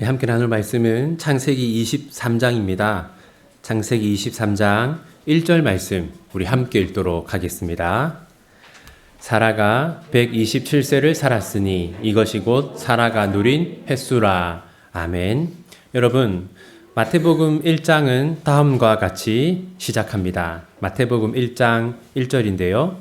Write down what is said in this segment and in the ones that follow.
예, 함께 나눌 말씀은 창세기 23장입니다. 창세기 23장 1절 말씀 우리 함께 읽도록 하겠습니다. 사라가 127세를 살았으니 이것이 곧 사라가 누린 횟수라. 아멘. 여러분, 마태복음 1장은 다음과 같이 시작합니다. 마태복음 1장 1절인데요.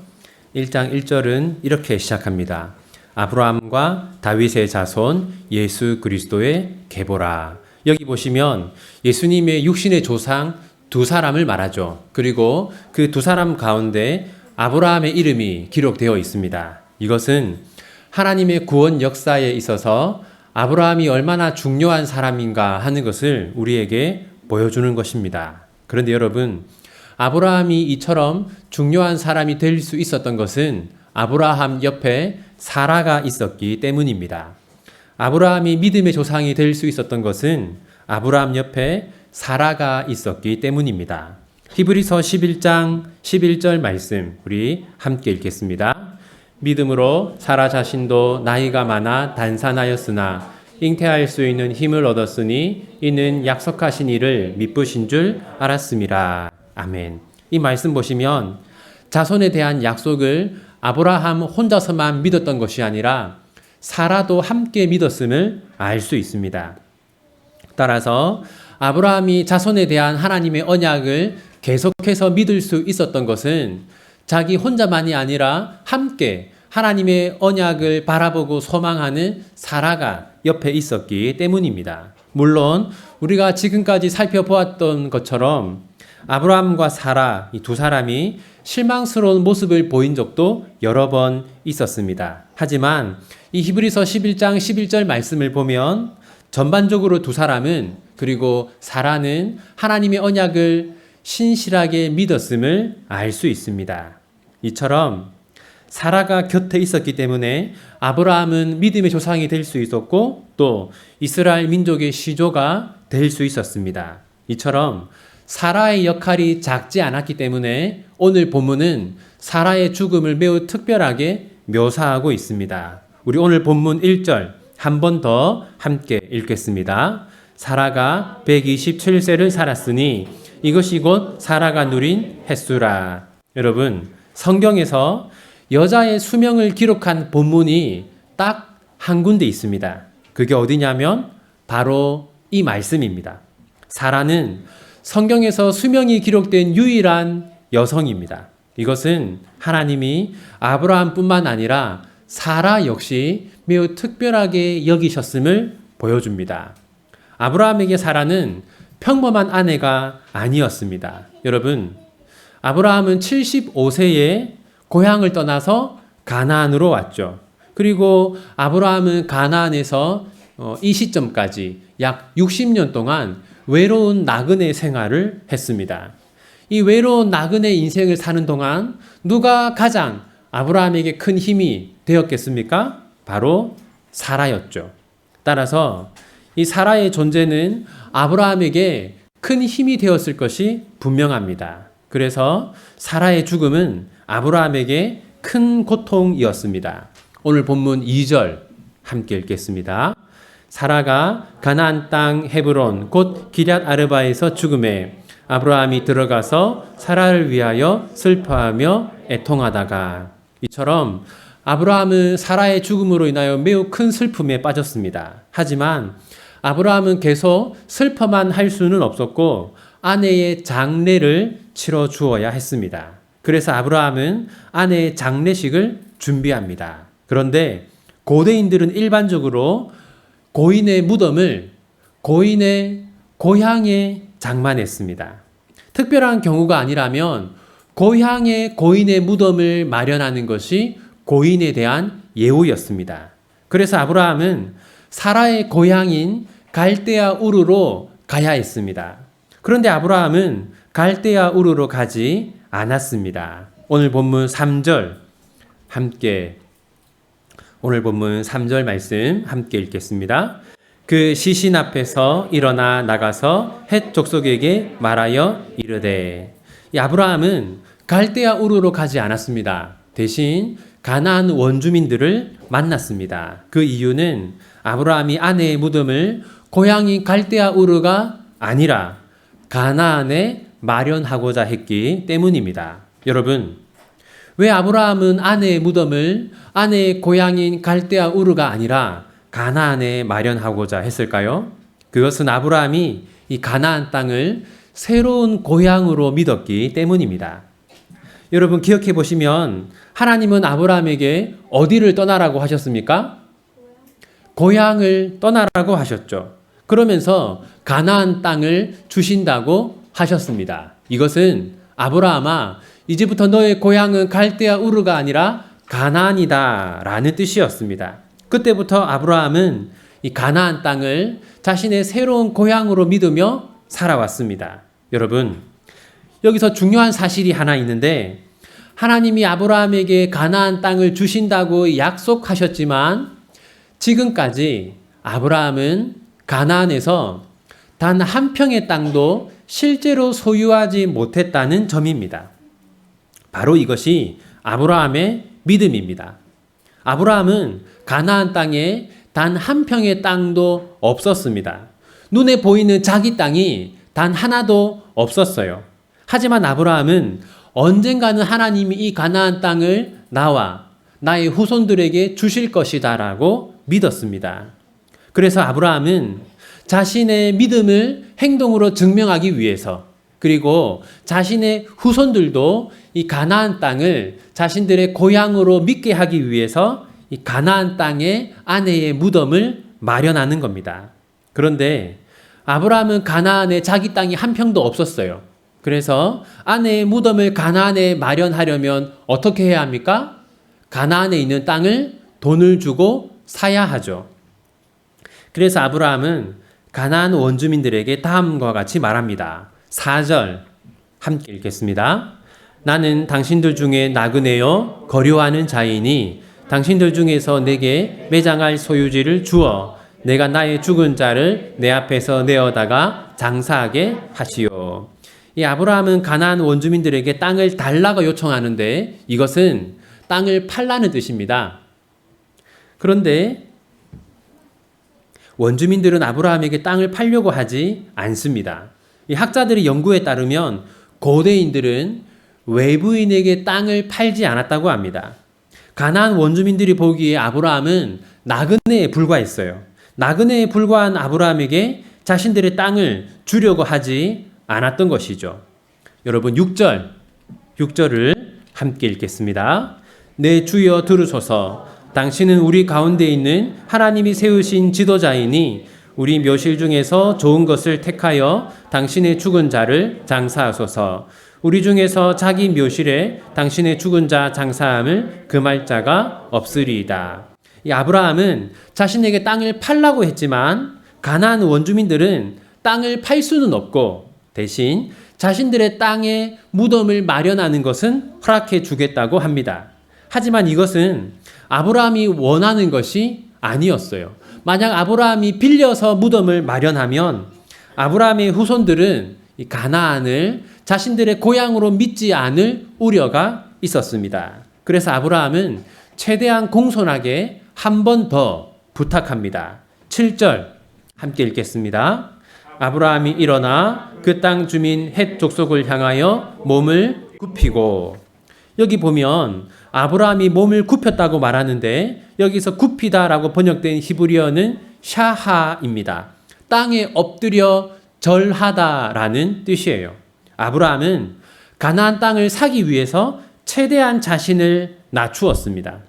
1장 1절은 이렇게 시작합니다. 아브라함과 다윗의 자손 예수 그리스도의 계보라. 여기 보시면 예수님의 육신의 조상 두 사람을 말하죠. 그리고 그 두 사람 가운데 아브라함의 이름이 기록되어 있습니다. 이것은 하나님의 구원 역사에 있어서 아브라함이 얼마나 중요한 사람인가 하는 것을 우리에게 보여주는 것입니다. 그런데 여러분, 아브라함이 이처럼 중요한 사람이 될 수 있었던 것은 아브라함 옆에 사라가 있었기 때문입니다. 아브라함이 믿음의 조상이 될 수 있었던 것은 아브라함 옆에 사라가 있었기 때문입니다. 히브리서 11장 11절 말씀 우리 함께 읽겠습니다. 믿음으로 사라 자신도 나이가 많아 단산하였으나 잉태할 수 있는 힘을 얻었으니 이는 약속하신 이를 미쁘신 줄 알았음이라. 아멘. 이 말씀 보시면 자손에 대한 약속을 아브라함 혼자서만 믿었던 것이 아니라 사라도 함께 믿었음을 알 수 있습니다. 따라서 아브라함이 자손에 대한 하나님의 언약을 계속해서 믿을 수 있었던 것은 자기 혼자만이 아니라 함께 하나님의 언약을 바라보고 소망하는 사라가 옆에 있었기 때문입니다. 물론 우리가 지금까지 살펴보았던 것처럼 아브라함과 사라 이 두 사람이 실망스러운 모습을 보인 적도 여러 번 있었습니다. 하지만 이 히브리서 11장 11절 말씀을 보면 전반적으로 두 사람은 그리고 사라는 하나님의 언약을 신실하게 믿었음을 알 수 있습니다. 이처럼 사라가 곁에 있었기 때문에 아브라함은 믿음의 조상이 될 수 있었고 또 이스라엘 민족의 시조가 될 수 있었습니다. 이처럼 사라의 역할이 작지 않았기 때문에 오늘 본문은 사라의 죽음을 매우 특별하게 묘사하고 있습니다. 우리 오늘 본문 1절 한 번 더 함께 읽겠습니다. 사라가 127세를 살았으니 이것이 곧 사라가 누린 횟수라. 여러분, 성경에서 여자의 수명을 기록한 본문이 딱 한 군데 있습니다. 그게 어디냐면 바로 이 말씀입니다. 사라는 성경에서 수명이 기록된 유일한 여성입니다. 이것은 하나님이 아브라함뿐만 아니라 사라 역시 매우 특별하게 여기셨음을 보여줍니다. 아브라함에게 사라는 평범한 아내가 아니었습니다. 여러분, 아브라함은 75세에 고향을 떠나서 가나안으로 왔죠. 그리고 아브라함은 가나안에서 어, 이 시점까지 약 60년 동안 외로운 나그네 생활을 했습니다. 이 외로운 나그네 인생을 사는 동안 누가 가장 아브라함에게 큰 힘이 되었겠습니까? 바로 사라였죠. 따라서 이 사라의 존재는 아브라함에게 큰 힘이 되었을 것이 분명합니다. 그래서 사라의 죽음은 아브라함에게 큰 고통이었습니다. 오늘 본문 2절 함께 읽겠습니다. 사라가 가나안 땅 헤브론 곧 기럇 아르바에서 죽음에 아브라함이 들어가서 사라를 위하여 슬퍼하며 애통하다가 이처럼 아브라함은 사라의 죽음으로 인하여 매우 큰 슬픔에 빠졌습니다. 하지만 아브라함은 계속 슬퍼만 할 수는 없었고 아내의 장례를 치러 주어야 했습니다. 그래서 아브라함은 아내의 장례식을 준비합니다. 그런데 고대인들은 일반적으로 고인의 무덤을 고인의 고향에 장만했습니다. 특별한 경우가 아니라면 고향에 고인의 무덤을 마련하는 것이 고인에 대한 예우였습니다. 그래서 아브라함은 사라의 고향인 갈대아 우르로 가야 했습니다. 그런데 아브라함은 갈대아 우르로 가지 않았습니다. 오늘 본문 3절 함께 오늘 본문 3절 말씀 함께 읽겠습니다. 그 시신 앞에서 일어나 나가서 헷 족속에게 말하여 이르되 이 아브라함은 갈대아 우르로 가지 않았습니다. 대신 가나안 원주민들을 만났습니다. 그 이유는 아브라함이 아내의 무덤을 고향인 갈대아 우르가 아니라 가나안에 마련하고자 했기 때문입니다. 여러분, 왜 아브라함은 아내의 무덤을 아내의 고향인 갈대아 우르가 아니라 가나안에 마련하고자 했을까요? 그것은 아브라함이 이 가나안 땅을 새로운 고향으로 믿었기 때문입니다. 여러분 기억해 보시면 하나님은 아브라함에게 어디를 떠나라고 하셨습니까? 고향을 떠나라고 하셨죠. 그러면서 가나안 땅을 주신다고 하셨습니다. 이것은 아브라함아 이제부터 너의 고향은 갈대아 우르가 아니라 가나안이다 라는 뜻이었습니다. 그때부터 아브라함은 이 가나안 땅을 자신의 새로운 고향으로 믿으며 살아왔습니다. 여러분, 여기서 중요한 사실이 하나 있는데 하나님이 아브라함에게 가나안 땅을 주신다고 약속하셨지만 지금까지 아브라함은 가나안에서 단 한 평의 땅도 실제로 소유하지 못했다는 점입니다. 바로 이것이 아브라함의 믿음입니다. 아브라함은 가나안 땅에 단 한 평의 땅도 없었습니다. 눈에 보이는 자기 땅이 단 하나도 없었어요. 하지만 아브라함은 언젠가는 하나님이 이 가나안 땅을 나와 나의 후손들에게 주실 것이다라고 믿었습니다. 그래서 아브라함은 자신의 믿음을 행동으로 증명하기 위해서 그리고 자신의 후손들도 이 가나안 땅을 자신들의 고향으로 믿게 하기 위해서 이 가나안 땅에 아내의 무덤을 마련하는 겁니다. 그런데 아브라함은 가나안에 자기 땅이 한 평도 없었어요. 그래서 아내의 무덤을 가나안에 마련하려면 어떻게 해야 합니까? 가나안에 있는 땅을 돈을 주고 사야 하죠. 그래서 아브라함은 가나안 원주민들에게 다음과 같이 말합니다. 4절 함께 읽겠습니다. 나는 당신들 중에 나그네여 거류하는 자이니 당신들 중에서 내게 매장할 소유지를 주어 내가 나의 죽은 자를 내 앞에서 내어다가 장사하게 하시오. 이 아브라함은 가나안 원주민들에게 땅을 달라고 요청하는데 이것은 땅을 팔라는 뜻입니다. 그런데 원주민들은 아브라함에게 땅을 팔려고 하지 않습니다. 이 학자들의 연구에 따르면 고대인들은 외부인에게 땅을 팔지 않았다고 합니다. 가나안 원주민들이 보기에 아브라함은 나그네에 불과했어요. 나그네에 불과한 아브라함에게 자신들의 땅을 주려고 하지 않았던 것이죠. 여러분 6절 6절을 함께 읽겠습니다. 내 주여 들으소서 당신은 우리 가운데 있는 하나님이 세우신 지도자이니 우리 묘실 중에서 좋은 것을 택하여 당신의 죽은 자를 장사하소서. 우리 중에서 자기 묘실에 당신의 죽은 자 장사함을 금할 자가 없으리이다. 이 아브라함은 자신에게 땅을 팔라고 했지만 가나안 원주민들은 땅을 팔 수는 없고 대신 자신들의 땅에 무덤을 마련하는 것은 허락해 주겠다고 합니다. 하지만 이것은 아브라함이 원하는 것이 아니었어요. 만약 아브라함이 빌려서 무덤을 마련하면 아브라함의 후손들은 이 가나안을 자신들의 고향으로 믿지 않을 우려가 있었습니다. 그래서 아브라함은 최대한 공손하게 한 번 더 부탁합니다. 7절 함께 읽겠습니다. 아브라함이 일어나 그 땅 주민 헷 족속을 향하여 몸을 굽히고 여기 보면 아브라함이 몸을 굽혔다고 말하는데 여기서 굽히다라고 번역된 히브리어는 샤하입니다. 땅에 엎드려 절하다라는 뜻이에요. 아브라함은 가나안 땅을 사기 위해서 최대한 자신을 낮추었습니다.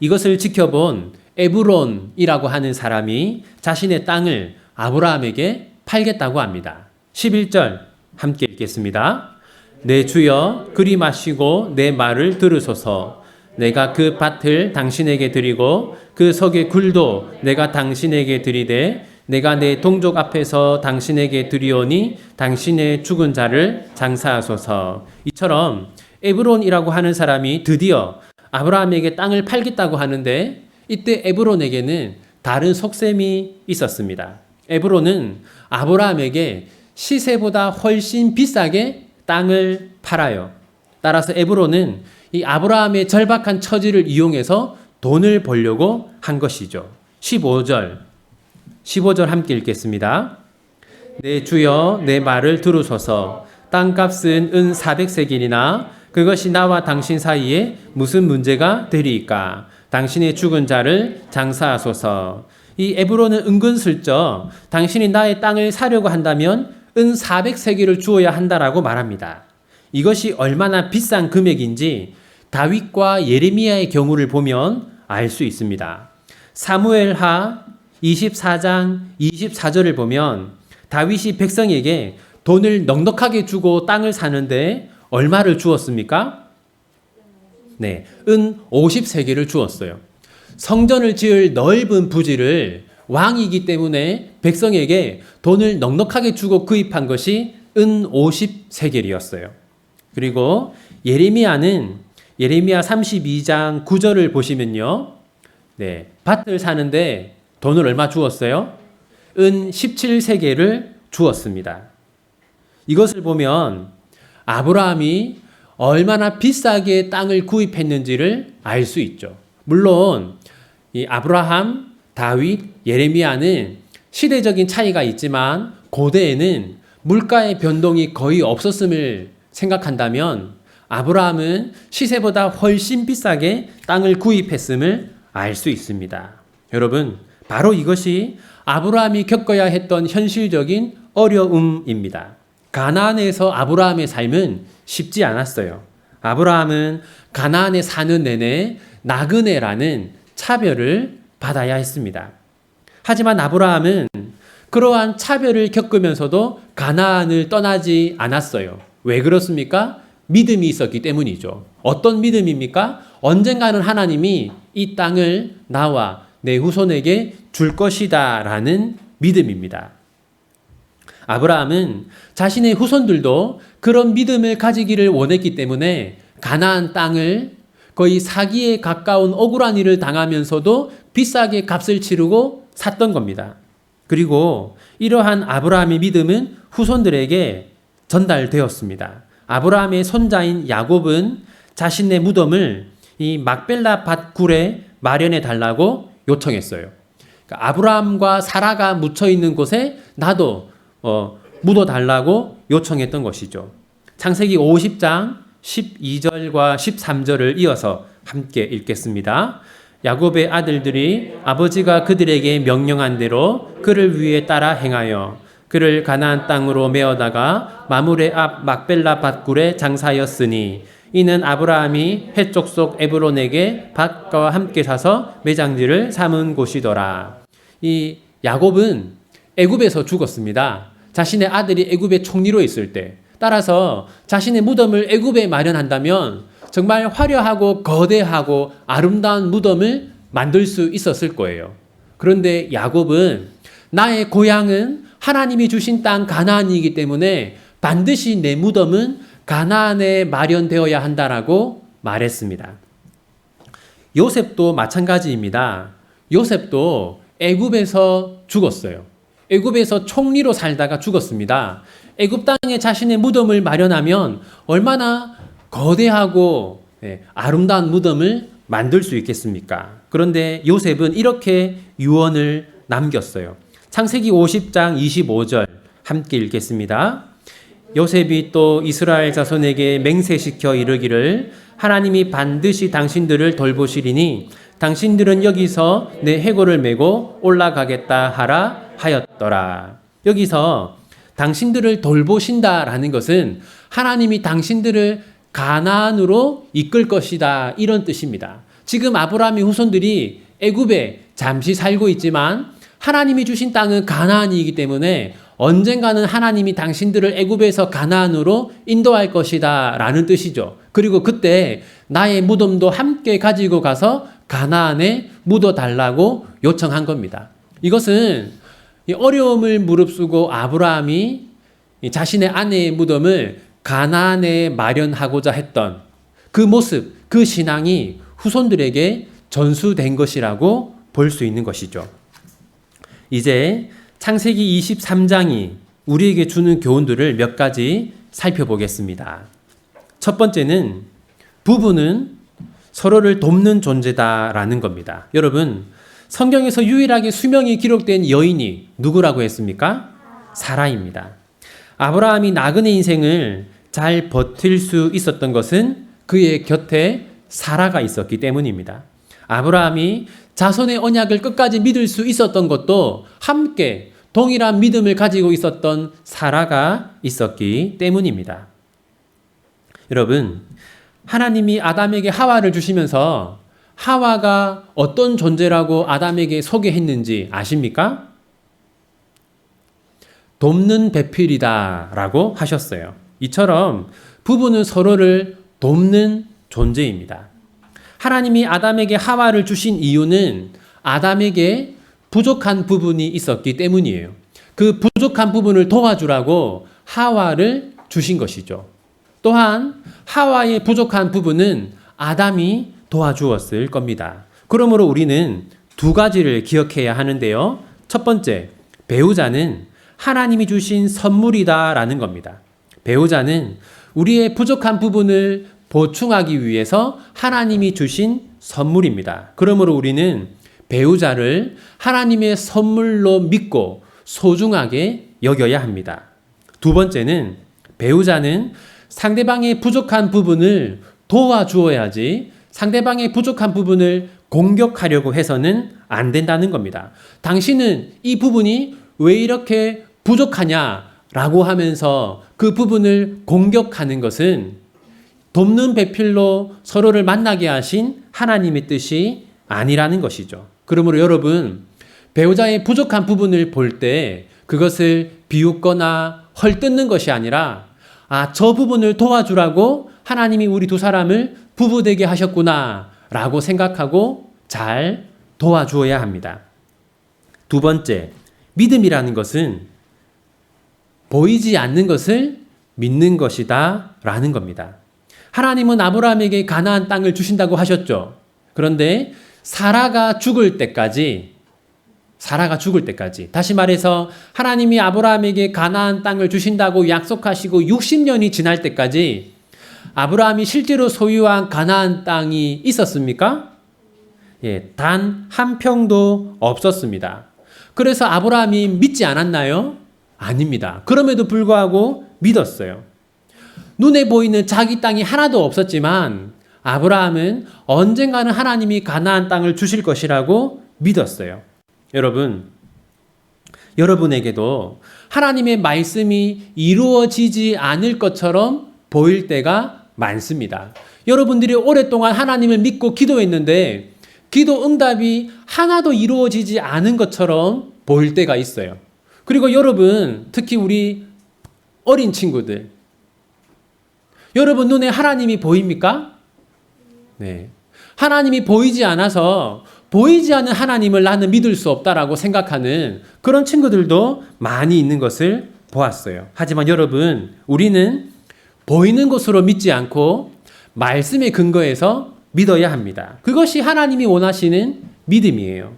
이것을 지켜본 에브론이라고 하는 사람이 자신의 땅을 아브라함에게 팔겠다고 합니다. 11절 함께 읽겠습니다. 내 주여 그리 마시고 내 말을 들으소서 내가 그 밭을 당신에게 드리고 그 석의 굴도 내가 당신에게 드리되 내가 내 동족 앞에서 당신에게 드리오니 당신의 죽은 자를 장사하소서 이처럼 에브론이라고 하는 사람이 드디어 아브라함에게 땅을 팔겠다고 하는데 이때 에브론에게는 다른 속셈이 있었습니다. 에브론은 아브라함에게 시세보다 훨씬 비싸게 땅을 팔아요. 따라서 에브론은 이 아브라함의 절박한 처지를 이용해서 돈을 벌려고 한 것이죠. 15절 15절 함께 읽겠습니다. 내 주여 내 말을 들으소서 땅값은 은 400세겔이나 그것이 나와 당신 사이에 무슨 문제가 되리이까 당신의 죽은 자를 장사하소서 이 에브로는 은근슬쩍 당신이 나의 땅을 사려고 한다면 은 400세겔을 주어야 한다라고 말합니다. 이것이 얼마나 비싼 금액인지 다윗과 예레미야의 경우를 보면 알 수 있습니다. 사무엘하 24장 24절을 보면 다윗이 백성에게 돈을 넉넉하게 주고 땅을 사는데 얼마를 주었습니까? 네, 은 50세계를 주었어요. 성전을 지을 넓은 부지를 왕이기 때문에 백성에게 돈을 넉넉하게 주고 구입한 것이 은 50세겔이었어요. 그리고 예레미야는 예레미야 32장 9절을 보시면요. 네, 밭을 사는데 돈을 얼마 주었어요? 은 17세계를 주었습니다. 이것을 보면 아브라함이 얼마나 비싸게 땅을 구입했는지를 알 수 있죠. 물론 이 아브라함, 다윗, 예레미야는 시대적인 차이가 있지만 고대에는 물가의 변동이 거의 없었음을 생각한다면 아브라함은 시세보다 훨씬 비싸게 땅을 구입했음을 알 수 있습니다. 여러분, 바로 이것이 아브라함이 겪어야 했던 현실적인 어려움입니다. 가나안에서 아브라함의 삶은 쉽지 않았어요. 아브라함은 가나안에 사는 내내 나그네라는 차별을 받아야 했습니다. 하지만 아브라함은 그러한 차별을 겪으면서도 가나안을 떠나지 않았어요. 왜 그렇습니까? 믿음이 있었기 때문이죠. 어떤 믿음입니까? 언젠가는 하나님이 이 땅을 나와 내 후손에게 줄 것이다 라는 믿음입니다. 아브라함은 자신의 후손들도 그런 믿음을 가지기를 원했기 때문에 가나안 땅을 거의 사기에 가까운 억울한 일을 당하면서도 비싸게 값을 치르고 샀던 겁니다. 그리고 이러한 아브라함의 믿음은 후손들에게 전달되었습니다. 아브라함의 손자인 야곱은 자신의 무덤을 이 막벨라 밭굴에 마련해 달라고 요청했어요. 그러니까 아브라함과 사라가 묻혀 있는 곳에 나도 어, 묻어 달라고 요청했던 것이죠. 창세기 50장 12절과 13절을 이어서 함께 읽겠습니다. 야곱의 아들들이 아버지가 그들에게 명령한 대로 그를 위해 따라 행하여 그를 가나안 땅으로 메어다가 마물의 앞 막벨라 밭굴에 장사였으니 이는 아브라함이 해쪽 속 에브론에게 밭과 함께 사서 매장지를 삼은 곳이더라. 이 야곱은 애굽에서 죽었습니다. 자신의 아들이 애굽의 총리로 있을 때 따라서 자신의 무덤을 애굽에 마련한다면 정말 화려하고 거대하고 아름다운 무덤을 만들 수 있었을 거예요. 그런데 야곱은 나의 고향은 하나님이 주신 땅 가나안이기 때문에 반드시 내 무덤은 가나안에 마련되어야 한다라고 말했습니다. 요셉도 마찬가지입니다. 요셉도 애굽에서 죽었어요. 애굽에서 총리로 살다가 죽었습니다. 애굽 땅에 자신의 무덤을 마련하면 얼마나 거대하고 예, 아름다운 무덤을 만들 수 있겠습니까? 그런데 요셉은 이렇게 유언을 남겼어요. 창세기 50장 25절 함께 읽겠습니다. 요셉이 또 이스라엘 자손에게 맹세시켜 이르기를 하나님이 반드시 당신들을 돌보시리니 당신들은 여기서 내 해골을 메고 올라가겠다 하라 하였더라. 여기서 당신들을 돌보신다라는 것은 하나님이 당신들을 가나안으로 이끌 것이다 이런 뜻입니다. 지금 아브라함의 후손들이 애굽에 잠시 살고 있지만 하나님이 주신 땅은 가나안이기 때문에 언젠가는 하나님이 당신들을 애굽에서 가나안으로 인도할 것이다라는 뜻이죠. 그리고 그때 나의 무덤도 함께 가지고 가서 가나안에 묻어 달라고 요청한 겁니다. 이것은 어려움을 무릅쓰고 아브라함이 자신의 아내의 무덤을 가나안에 마련하고자 했던 그 모습, 그 신앙이 후손들에게 전수된 것이라고 볼 수 있는 것이죠. 이제 창세기 23장이 우리에게 주는 교훈들을 몇 가지 살펴보겠습니다. 첫 번째는 부부는 서로를 돕는 존재다라는 겁니다. 여러분, 성경에서 유일하게 수명이 기록된 여인이 누구라고 했습니까? 사라입니다. 아브라함이 나그네 인생을 잘 버틸 수 있었던 것은 그의 곁에 사라가 있었기 때문입니다. 아브라함이 자손의 언약을 끝까지 믿을 수 있었던 것도 함께 동일한 믿음을 가지고 있었던 사라가 있었기 때문입니다. 여러분, 하나님이 아담에게 하와를 주시면서 하와가 어떤 존재라고 아담에게 소개했는지 아십니까? 돕는 배필이다 라고 하셨어요. 이처럼 부부는 서로를 돕는 존재입니다. 하나님이 아담에게 하와를 주신 이유는 아담에게 부족한 부분이 있었기 때문이에요. 그 부족한 부분을 도와주라고 하와를 주신 것이죠. 또한 하와의 부족한 부분은 아담이 도와주었을 겁니다. 그러므로 우리는 두 가지를 기억해야 하는데요. 첫 번째, 배우자는 하나님이 주신 선물이다라는 겁니다. 배우자는 우리의 부족한 부분을 보충하기 위해서 하나님이 주신 선물입니다. 그러므로 우리는 배우자를 하나님의 선물로 믿고 소중하게 여겨야 합니다. 두 번째는 배우자는 상대방의 부족한 부분을 도와주어야지 상대방의 부족한 부분을 공격하려고 해서는 안 된다는 겁니다. 당신은 이 부분이 왜 이렇게 부족하냐 라고 하면서 그 부분을 공격하는 것은 돕는 배필로 서로를 만나게 하신 하나님의 뜻이 아니라는 것이죠. 그러므로 여러분, 배우자의 부족한 부분을 볼 때 그것을 비웃거나 헐뜯는 것이 아니라 아, 저 부분을 도와주라고 하나님이 우리 두 사람을 부부되게 하셨구나 라고 생각하고 잘 도와주어야 합니다. 두 번째, 믿음이라는 것은 보이지 않는 것을 믿는 것이다 라는 겁니다. 하나님은 아브라함에게 가나안 땅을 주신다고 하셨죠. 그런데 사라가 죽을 때까지 사라가 죽을 때까지 다시 말해서 하나님이 아브라함에게 가나안 땅을 주신다고 약속하시고 60년이 지날 때까지 아브라함이 실제로 소유한 가나안 땅이 있었습니까? 예, 단 한 평도 없었습니다. 그래서 아브라함이 믿지 않았나요? 아닙니다. 그럼에도 불구하고 믿었어요. 눈에 보이는 자기 땅이 하나도 없었지만 아브라함은 언젠가는 하나님이 가나안 땅을 주실 것이라고 믿었어요. 여러분, 여러분에게도 하나님의 말씀이 이루어지지 않을 것처럼 보일 때가 많습니다. 여러분들이 오랫동안 하나님을 믿고 기도했는데 기도 응답이 하나도 이루어지지 않은 것처럼 보일 때가 있어요. 그리고 여러분, 특히 우리 어린 친구들, 여러분 눈에 하나님이 보입니까? 네. 하나님이 보이지 않아서 보이지 않는 하나님을 나는 믿을 수 없다라고 생각하는 그런 친구들도 많이 있는 것을 보았어요. 하지만 여러분, 우리는 보이는 것으로 믿지 않고 말씀의 근거에서 믿어야 합니다. 그것이 하나님이 원하시는 믿음이에요.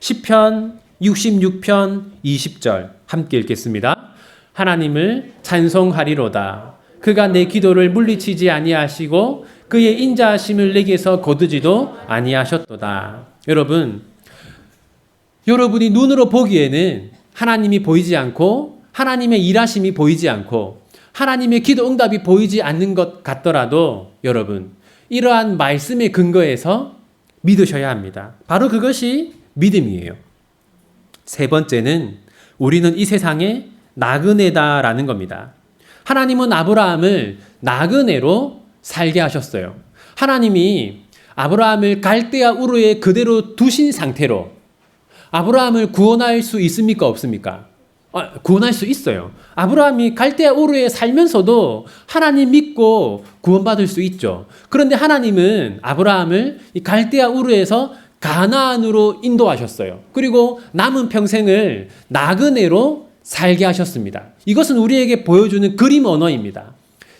10편 66편 20절 함께 읽겠습니다. 하나님을 찬송하리로다. 그가 내 기도를 물리치지 아니하시고 그의 인자하심을 내게서 거두지도 아니하셨도다. 여러분, 여러분이 눈으로 보기에는 하나님이 보이지 않고 하나님의 일하심이 보이지 않고 하나님의 기도 응답이 보이지 않는 것 같더라도 여러분, 이러한 말씀의 근거에서 믿으셔야 합니다. 바로 그것이 믿음이에요. 세 번째는 우리는 이 세상에 나그네다라는 겁니다. 하나님은 아브라함을 나그네로 살게 하셨어요. 하나님이 아브라함을 갈대아 우르에 그대로 두신 상태로 아브라함을 구원할 수 있습니까? 없습니까? 아, 구원할 수 있어요. 아브라함이 갈대아 우르에 살면서도 하나님 믿고 구원받을 수 있죠. 그런데 하나님은 아브라함을 이 갈대아 우르에서 가나안으로 인도하셨어요. 그리고 남은 평생을 나그네로 살게 하셨습니다. 이것은 우리에게 보여주는 그림 언어입니다.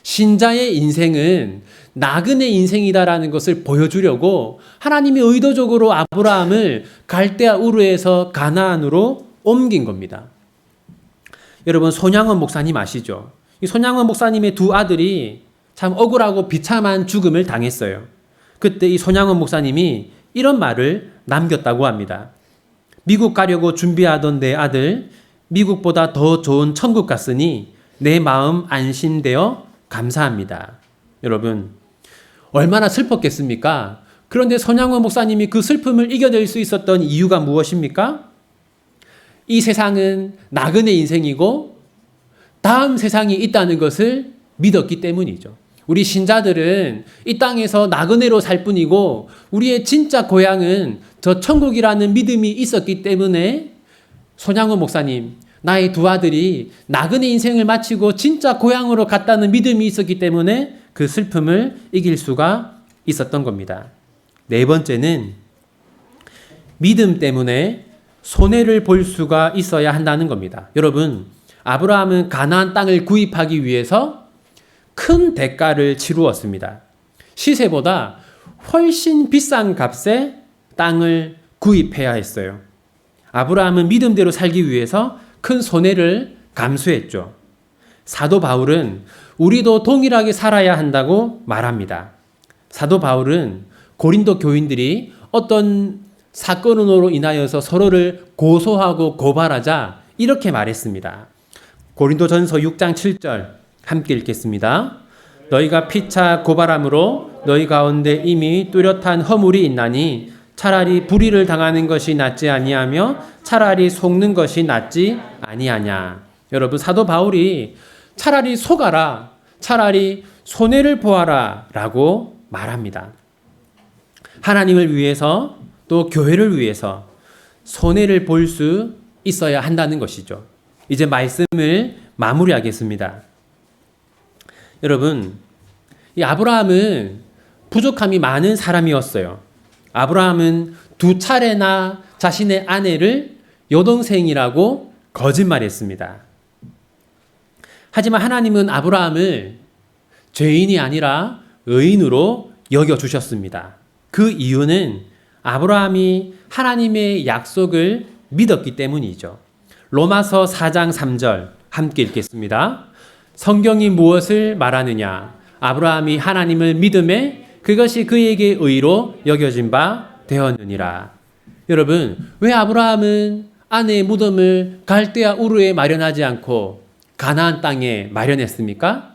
신자의 인생은 나그네 인생이다라는 것을 보여주려고 하나님이 의도적으로 아브라함을 갈대아 우르에서 가나안으로 옮긴 겁니다. 여러분 손양원 목사님 아시죠? 이 손양원 목사님의 두 아들이 참 억울하고 비참한 죽음을 당했어요. 그때 이 손양원 목사님이 이런 말을 남겼다고 합니다. 미국 가려고 준비하던 내 아들, 미국보다 더 좋은 천국 갔으니 내 마음 안심되어 감사합니다. 여러분, 얼마나 슬펐겠습니까? 그런데 선양호 목사님이 그 슬픔을 이겨낼 수 있었던 이유가 무엇입니까? 이 세상은 나그네 인생이고 다음 세상이 있다는 것을 믿었기 때문이죠. 우리 신자들은 이 땅에서 나그네로 살 뿐이고 우리의 진짜 고향은 저 천국이라는 믿음이 있었기 때문에 손양호 목사님, 나의 두 아들이 나그네 인생을 마치고 진짜 고향으로 갔다는 믿음이 있었기 때문에 그 슬픔을 이길 수가 있었던 겁니다. 네 번째는 믿음 때문에 손해를 볼 수가 있어야 한다는 겁니다. 여러분, 아브라함은 가나안 땅을 구입하기 위해서 큰 대가를 치루었습니다. 시세보다 훨씬 비싼 값에 땅을 구입해야 했어요. 아브라함은 믿음대로 살기 위해서 큰 손해를 감수했죠. 사도 바울은 우리도 동일하게 살아야 한다고 말합니다. 사도 바울은 고린도 교인들이 어떤 사건으로 인하여서 서로를 고소하고 고발하자 이렇게 말했습니다. 고린도전서 6장 7절 함께 읽겠습니다. 너희가 피차 고발함으로 너희 가운데 이미 뚜렷한 허물이 있나니 차라리 불의를 당하는 것이 낫지 아니하며 차라리 속는 것이 낫지 아니하냐. 여러분 사도 바울이 차라리 속아라, 차라리 손해를 보아라라고 말합니다. 하나님을 위해서 또 교회를 위해서 손해를 볼 수 있어야 한다는 것이죠. 이제 말씀을 마무리하겠습니다. 여러분, 이 아브라함은 부족함이 많은 사람이었어요. 아브라함은 두 차례나 자신의 아내를 여동생이라고 거짓말했습니다. 하지만 하나님은 아브라함을 죄인이 아니라 의인으로 여겨 주셨습니다. 그 이유는 아브라함이 하나님의 약속을 믿었기 때문이죠. 로마서 4장 3절 함께 읽겠습니다. 성경이 무엇을 말하느냐? 아브라함이 하나님을 믿음에 그것이 그에게 의로 여겨진 바 되었느니라. 여러분, 왜 아브라함은 아내의 무덤을 갈대아 우르에 마련하지 않고 가나안 땅에 마련했습니까?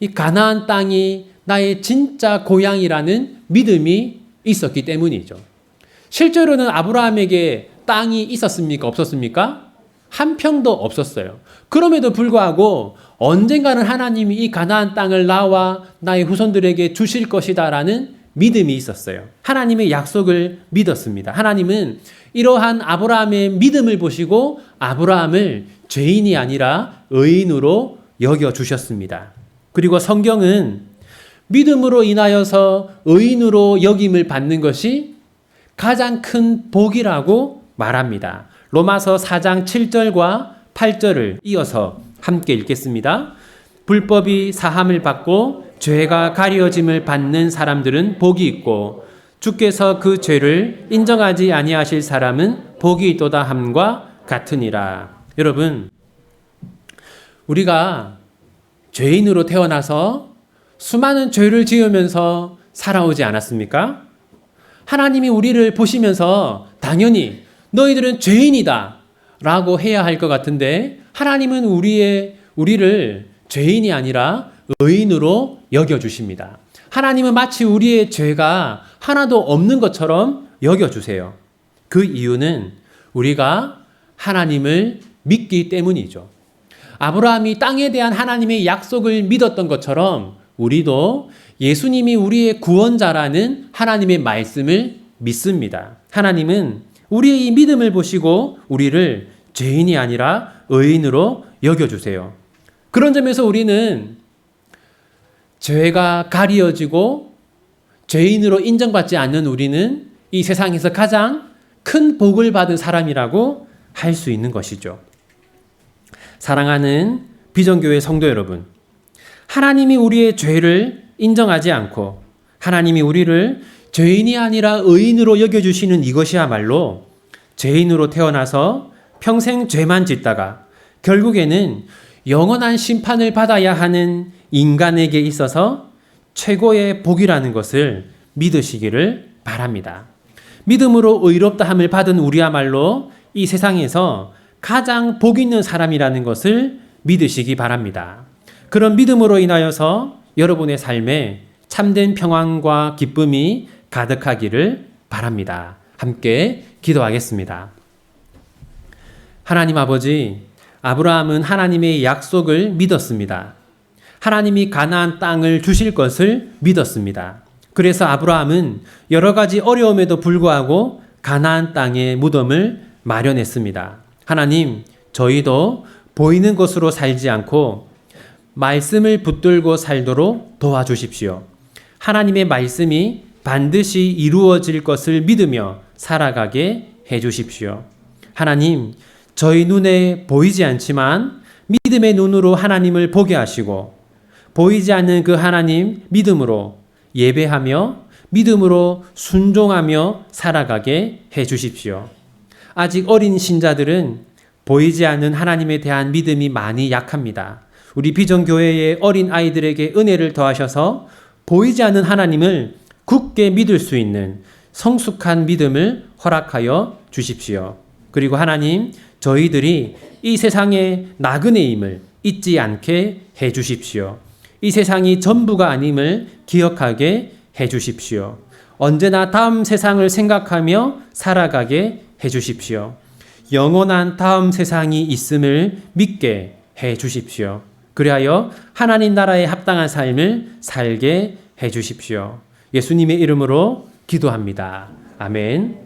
이 가나안 땅이 나의 진짜 고향이라는 믿음이 있었기 때문이죠. 실제로는 아브라함에게 땅이 있었습니까? 없었습니까? 한 평도 없었어요. 그럼에도 불구하고 언젠가는 하나님이 이 가나안 땅을 나와 나의 후손들에게 주실 것이다라는 믿음이 있었어요. 하나님의 약속을 믿었습니다. 하나님은 이러한 아브라함의 믿음을 보시고 아브라함을 죄인이 아니라 의인으로 여겨 주셨습니다. 그리고 성경은 믿음으로 인하여서 의인으로 여김을 받는 것이 가장 큰 복이라고 말합니다. 로마서 4장 7절과 8절을 이어서 함께 읽겠습니다. 불법이 사함을 받고 죄가 가려짐을 받는 사람들은 복이 있고 주께서 그 죄를 인정하지 아니하실 사람은 복이 있도다 함과 같으니라. 여러분, 우리가 죄인으로 태어나서 수많은 죄를 지으면서 살아오지 않았습니까? 하나님이 우리를 보시면서 당연히 너희들은 죄인이다 라고 해야 할 것 같은데 하나님은 우리의 우리를 죄인이 아니라 의인으로 여겨 주십니다. 하나님은 마치 우리의 죄가 하나도 없는 것처럼 여겨 주세요. 그 이유는 우리가 하나님을 믿기 때문이죠. 아브라함이 땅에 대한 하나님의 약속을 믿었던 것처럼 우리도 예수님이 우리의 구원자라는 하나님의 말씀을 믿습니다. 하나님은 우리의 이 믿음을 보시고 우리를 죄인이 아니라 의인으로 여겨주세요. 그런 점에서 우리는 죄가 가리어지고 죄인으로 인정받지 않는 우리는 이 세상에서 가장 큰 복을 받은 사람이라고 할 수 있는 것이죠. 사랑하는 비전교회 성도 여러분, 하나님이 우리의 죄를 인정하지 않고 하나님이 우리를 죄인이 아니라 의인으로 여겨주시는 이것이야말로 죄인으로 태어나서 평생 죄만 짓다가 결국에는 영원한 심판을 받아야 하는 인간에게 있어서 최고의 복이라는 것을 믿으시기를 바랍니다. 믿음으로 의롭다 함을 받은 우리야말로 이 세상에서 가장 복 있는 사람이라는 것을 믿으시기 바랍니다. 그런 믿음으로 인하여서 여러분의 삶에 참된 평안과 기쁨이 가득하기를 바랍니다. 함께 기도하겠습니다. 하나님 아버지, 아브라함은 하나님의 약속을 믿었습니다. 하나님이 가나안 땅을 주실 것을 믿었습니다. 그래서 아브라함은 여러 가지 어려움에도 불구하고 가나안 땅에 무덤을 마련했습니다. 하나님, 저희도 보이는 것으로 살지 않고 말씀을 붙들고 살도록 도와주십시오. 하나님의 말씀이 반드시 이루어질 것을 믿으며 살아가게 해 주십시오. 하나님, 저희 눈에 보이지 않지만 믿음의 눈으로 하나님을 보게 하시고 보이지 않는 그 하나님 믿음으로 예배하며 믿음으로 순종하며 살아가게 해 주십시오. 아직 어린 신자들은 보이지 않는 하나님에 대한 믿음이 많이 약합니다. 우리 비전교회의 어린 아이들에게 은혜를 더하셔서 보이지 않는 하나님을 굳게 믿을 수 있는 성숙한 믿음을 허락하여 주십시오. 그리고 하나님, 저희들이 이 세상의 나그네임을 잊지 않게 해 주십시오. 이 세상이 전부가 아님을 기억하게 해 주십시오. 언제나 다음 세상을 생각하며 살아가게 해 주십시오. 영원한 다음 세상이 있음을 믿게 해 주십시오. 그리하여 하나님 나라에 합당한 삶을 살게 해 주십시오. 예수님의 이름으로 기도합니다. 아멘.